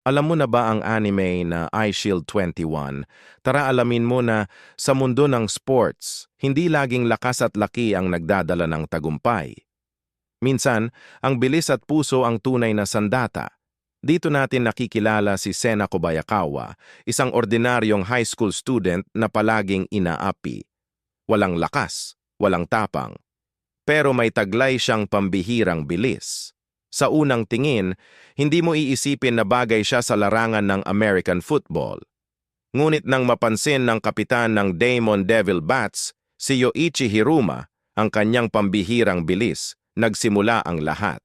Alam mo na ba ang anime na Eye Shield 21? Tara alamin mo na sa mundo ng sports, hindi laging lakas at laki ang nagdadala ng tagumpay. Minsan, ang bilis at puso ang tunay na sandata. Dito natin nakikilala si Sena Kobayakawa, isang ordinaryong high school student na palaging inaapi. Walang lakas, walang tapang. Pero may taglay siyang pambihirang bilis. Sa unang tingin, hindi mo iisipin na bagay siya sa larangan ng American football. Ngunit nang mapansin ng kapitan ng Damon Devil Bats, si Yoichi Hiruma, ang kanyang pambihirang bilis, nagsimula ang lahat.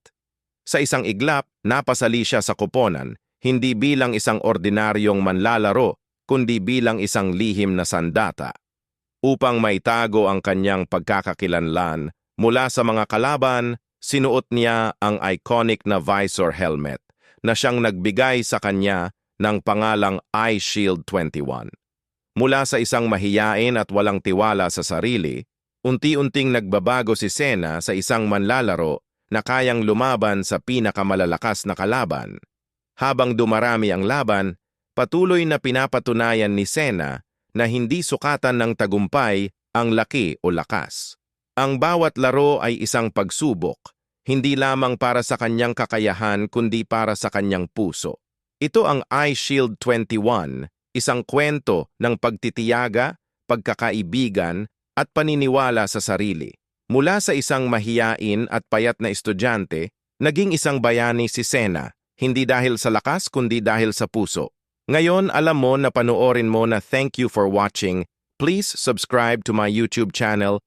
Sa isang iglap, napasali siya sa koponan, hindi bilang isang ordinaryong manlalaro, kundi bilang isang lihim na sandata. Upang maitago ang kanyang pagkakakilanlan mula sa mga kalaban, sinuot niya ang iconic na visor helmet na siyang nagbigay sa kanya ng pangalang Eye Shield 21. Mula sa isang mahiyain at walang tiwala sa sarili, unti-unting nagbabago si Sena sa isang manlalaro na kayang lumaban sa pinakamalalakas na kalaban. Habang dumarami ang laban, patuloy na pinapatunayan ni Sena na hindi sukatan ng tagumpay ang laki o lakas. Ang bawat laro ay isang pagsubok, hindi lamang para sa kanyang kakayahan kundi para sa kanyang puso. Ito ang Eye Shield 21, isang kwento ng pagtitiyaga, pagkakaibigan at paniniwala sa sarili. Mula sa isang mahiyain at payat na estudyante, naging isang bayani si Sena, hindi dahil sa lakas kundi dahil sa puso. Ngayon alam mo na panoorin mo na thank you for watching. Please subscribe to my YouTube channel